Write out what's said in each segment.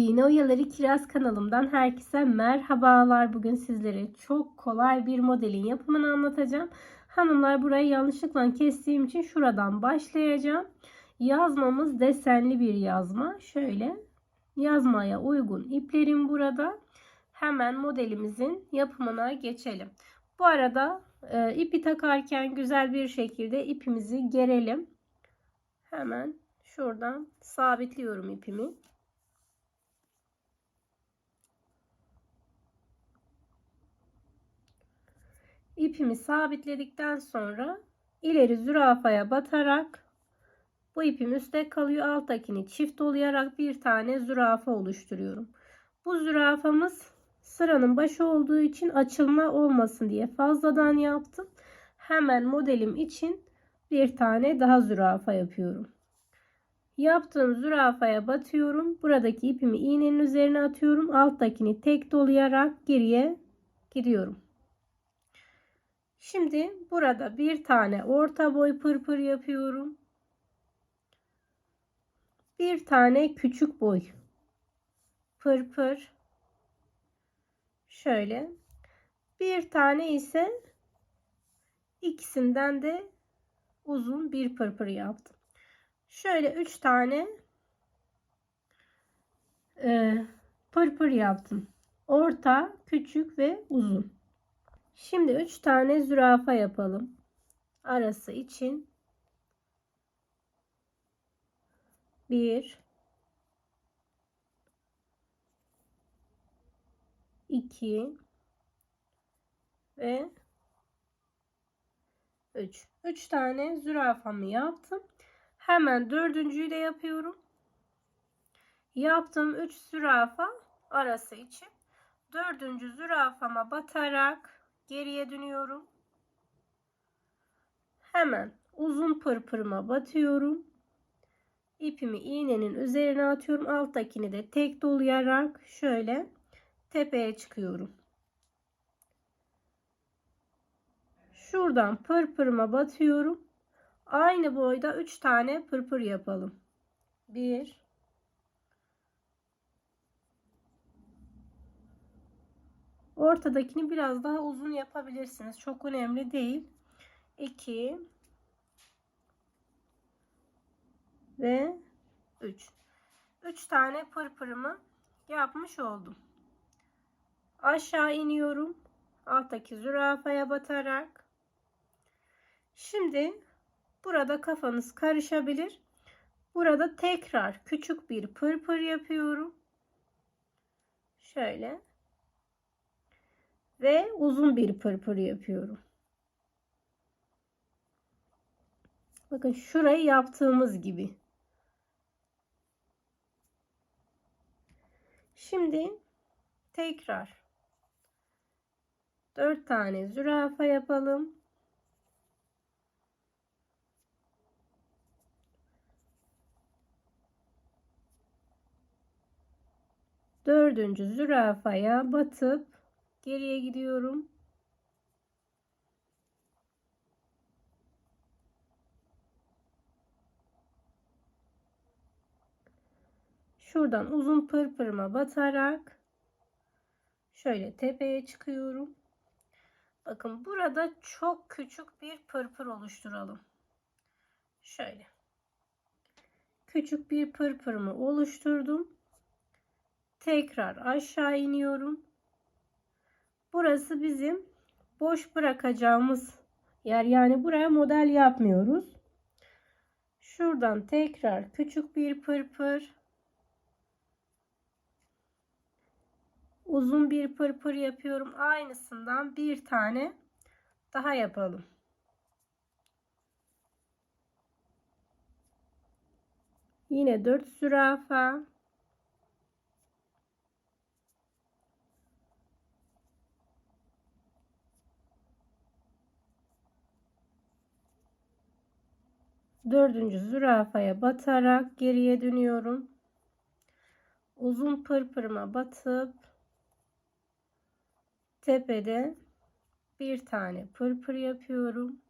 İğne Oyaları Kiraz kanalımdan herkese merhabalar. Bugün sizlere çok kolay bir modelin yapımını anlatacağım. Hanımlar burayı yanlışlıkla kestiğim için şuradan başlayacağım. Yazmamız desenli bir yazma. Şöyle yazmaya uygun iplerim burada. Hemen modelimizin yapımına geçelim. Bu arada e, ipi takarken güzel bir şekilde ipimizi gerelim. Hemen şuradan sabitliyorum ipimi. İpimi sabitledikten sonra ileri zürafaya batarak bu ipim üstte kalıyor. Alttakini çift dolayarak bir tane zürafa oluşturuyorum. Bu zürafamız sıranın başı olduğu için açılma olmasın diye fazladan yaptım. Hemen modelim için bir tane daha zürafa yapıyorum. Yaptığım zürafaya batıyorum. Buradaki ipimi iğnenin üzerine atıyorum. Alttakini tek dolayarak geriye gidiyorum. Şimdi burada bir tane orta boy pırpır yapıyorum. Bir tane küçük boy pırpır. Şöyle. Bir tane ise ikisinden de uzun bir pırpır yaptım. Şöyle üç tane e, pırpır yaptım. Orta, küçük ve uzun. Şimdi 3 tane zürafa yapalım. Arası için 1 2 ve 3. 3 tane zürafamı yaptım. Hemen dördüncüyü de yapıyorum. Yaptığım 3 zürafa arası için dördüncü zürafama batarak geriye dönüyorum. Hemen uzun pırpırıma batıyorum. İpimi iğnenin üzerine atıyorum. Alttakini de tek dolayarak şöyle tepeye çıkıyorum. Şuradan pırpırıma batıyorum. Aynı boyda 3 tane pırpır yapalım. 1 Ortadakini biraz daha uzun yapabilirsiniz. Çok önemli değil. 2 ve 3. 3 tane pırpırımı yapmış oldum. Aşağı iniyorum. Alttaki zürafaya batarak. Şimdi burada kafanız karışabilir. Burada tekrar küçük bir pırpır yapıyorum. Şöyle ve uzun bir pırpır yapıyorum. Bakın şurayı yaptığımız gibi. Şimdi tekrar 4 tane zürafa yapalım. Dördüncü zürafaya batıp Geriye gidiyorum. Şuradan uzun pırpırıma batarak şöyle tepeye çıkıyorum. Bakın burada çok küçük bir pırpır oluşturalım. Şöyle. Küçük bir pırpırımı oluşturdum. Tekrar aşağı iniyorum. Burası bizim boş bırakacağımız yer. Yani buraya model yapmıyoruz. Şuradan tekrar küçük bir pırpır. Uzun bir pırpır yapıyorum. Aynısından bir tane daha yapalım. Yine 4 zürafa. Dördüncü zürafaya batarak geriye dönüyorum. Uzun pırpırıma batıp tepede bir tane pırpır yapıyorum.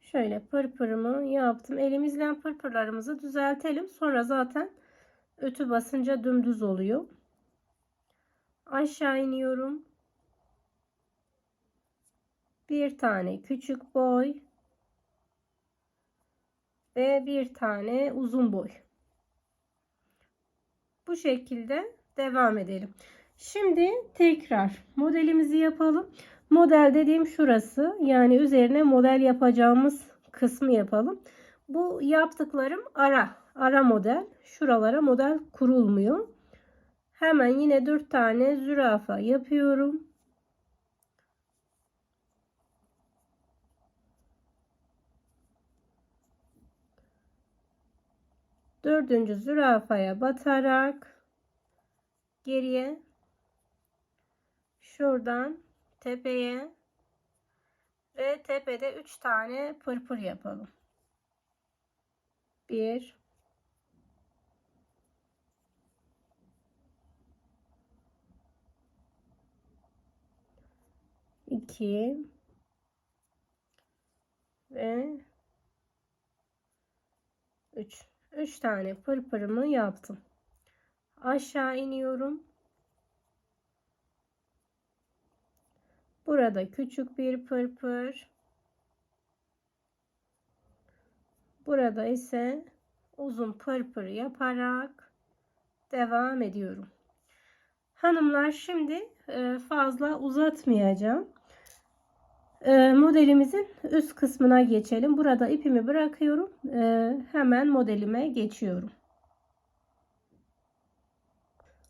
Şöyle pırpırımı yaptım. Elimizle pırpırlarımızı düzeltelim. Sonra zaten ütü basınca dümdüz oluyor. Aşağı iniyorum. Bir tane küçük boy ve bir tane uzun boy. Bu şekilde devam edelim. Şimdi tekrar modelimizi yapalım. Model dediğim şurası. Yani üzerine model yapacağımız kısmı yapalım. Bu yaptıklarım ara. Ara model. Şuralara model kurulmuyor. Hemen yine 4 tane zürafa yapıyorum. Dördüncü zürafaya batarak geriye şuradan tepeye ve tepede 3 tane pırpır yapalım. 1 2 ve 3 3 tane pırpırımı yaptım. Aşağı iniyorum. Burada küçük bir pırpır. Burada ise uzun pırpır yaparak devam ediyorum. Hanımlar şimdi e, fazla uzatmayacağım. E, modelimizin üst kısmına geçelim. Burada ipimi bırakıyorum. E, hemen modelime geçiyorum.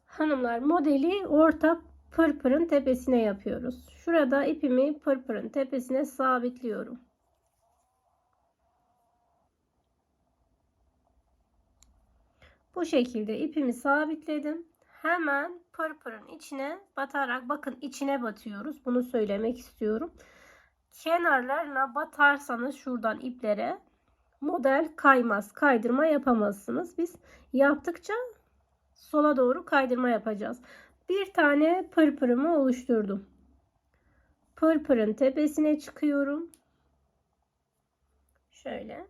Hanımlar modeli orta pırpırın tepesine yapıyoruz. Şurada ipimi pırpırın tepesine sabitliyorum. Bu şekilde ipimi sabitledim. Hemen pırpırın içine batarak bakın içine batıyoruz. Bunu söylemek istiyorum. Kenarlarına batarsanız şuradan iplere model kaymaz. Kaydırma yapamazsınız. Biz yaptıkça sola doğru kaydırma yapacağız. Bir tane pırpırımı oluşturdum. Pırpırın tepesine çıkıyorum. Şöyle.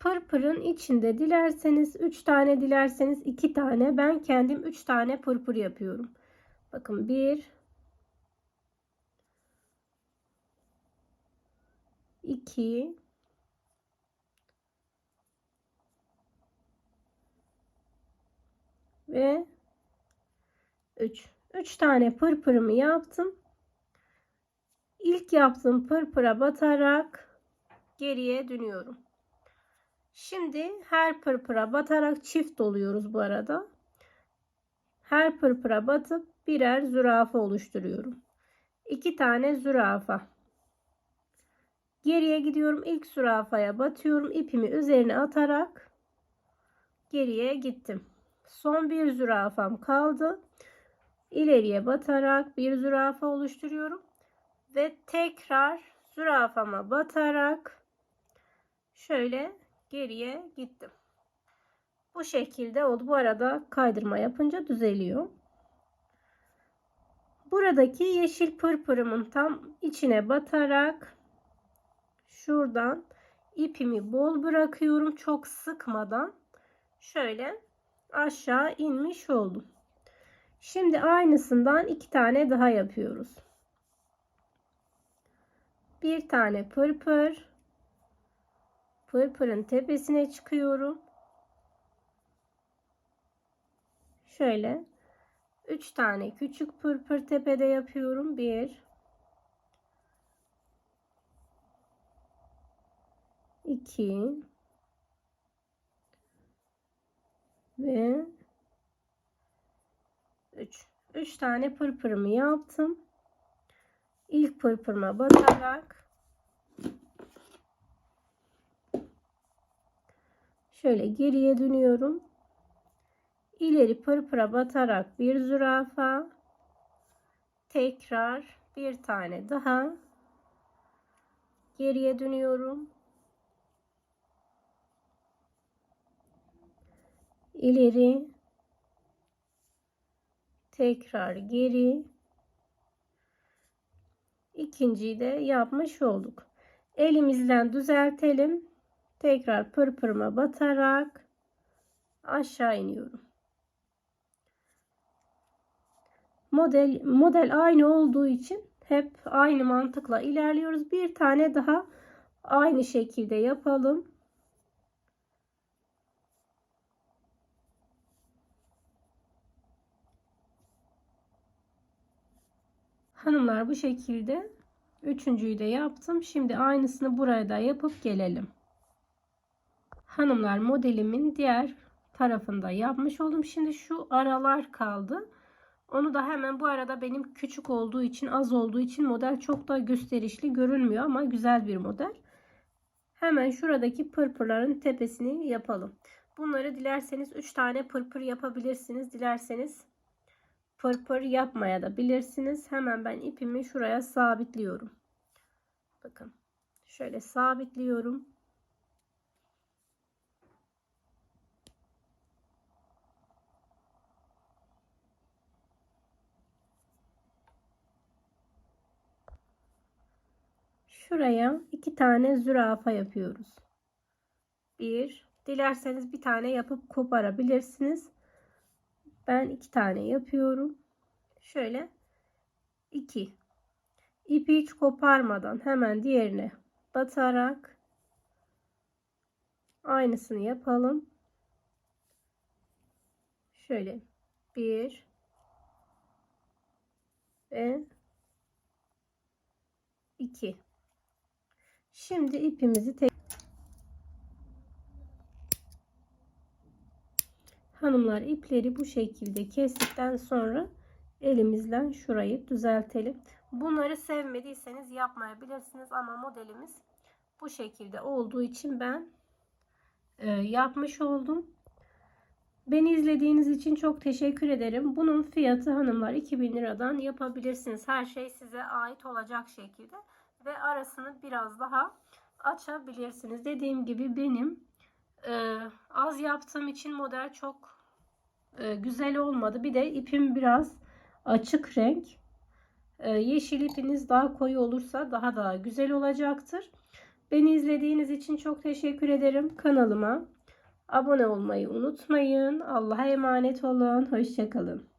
Pırpırın içinde dilerseniz 3 tane dilerseniz 2 tane ben kendim 3 tane pırpır yapıyorum. Bakın 1 2 ve 3. 3 tane pırpırımı yaptım. İlk yaptığım pırpıra batarak geriye dönüyorum. Şimdi her pırpıra batarak çift doluyoruz bu arada. Her pırpıra batıp birer zürafa oluşturuyorum. 2 tane zürafa. Geriye gidiyorum. İlk zürafaya batıyorum. İpimi üzerine atarak geriye gittim. Son bir zürafam kaldı. İleriye batarak bir zürafa oluşturuyorum. Ve tekrar zürafama batarak şöyle geriye gittim. Bu şekilde oldu. Bu arada kaydırma yapınca düzeliyor. Buradaki yeşil pırpırımın tam içine batarak şuradan ipimi bol bırakıyorum. Çok sıkmadan şöyle aşağı inmiş oldum. Şimdi aynısından iki tane daha yapıyoruz. Bir tane pırpır. Pırpırın tepesine çıkıyorum. Şöyle üç tane küçük pırpır tepede yapıyorum. Bir, iki ve 3. 3 tane pırpırımı yaptım. İlk pırpırıma batarak şöyle geriye dönüyorum. İleri pırpıra batarak bir zürafa tekrar bir tane daha geriye dönüyorum. İleri tekrar geri ikinciyi de yapmış olduk. Elimizden düzeltelim. Tekrar pırpırıma batarak aşağı iniyorum. Model model aynı olduğu için hep aynı mantıkla ilerliyoruz. Bir tane daha aynı şekilde yapalım. Hanımlar bu şekilde üçüncüyü de yaptım. Şimdi aynısını buraya da yapıp gelelim. Hanımlar modelimin diğer tarafında yapmış oldum. Şimdi şu aralar kaldı. Onu da hemen bu arada benim küçük olduğu için az olduğu için model çok da gösterişli görünmüyor ama güzel bir model. Hemen şuradaki pırpırların tepesini yapalım. Bunları dilerseniz 3 tane pırpır yapabilirsiniz. Dilerseniz pırpır yapmaya da bilirsiniz. Hemen ben ipimi şuraya sabitliyorum. Bakın şöyle sabitliyorum. Şuraya iki tane zürafa yapıyoruz. Bir, dilerseniz bir tane yapıp koparabilirsiniz. Ben iki tane yapıyorum. Şöyle iki. İpi hiç koparmadan hemen diğerine batarak aynısını yapalım. Şöyle bir ve iki. Şimdi ipimizi tek Hanımlar ipleri bu şekilde kestikten sonra elimizden şurayı düzeltelim. Bunları sevmediyseniz yapmayabilirsiniz ama modelimiz bu şekilde olduğu için ben e, yapmış oldum. Beni izlediğiniz için çok teşekkür ederim. Bunun fiyatı hanımlar 2000 liradan yapabilirsiniz. Her şey size ait olacak şekilde ve arasını biraz daha açabilirsiniz. Dediğim gibi benim e, az yaptığım için model çok e, güzel olmadı. Bir de ipim biraz açık renk. E, yeşil ipiniz daha koyu olursa daha da güzel olacaktır. Beni izlediğiniz için çok teşekkür ederim. Kanalıma abone olmayı unutmayın. Allah'a emanet olun. Hoşçakalın.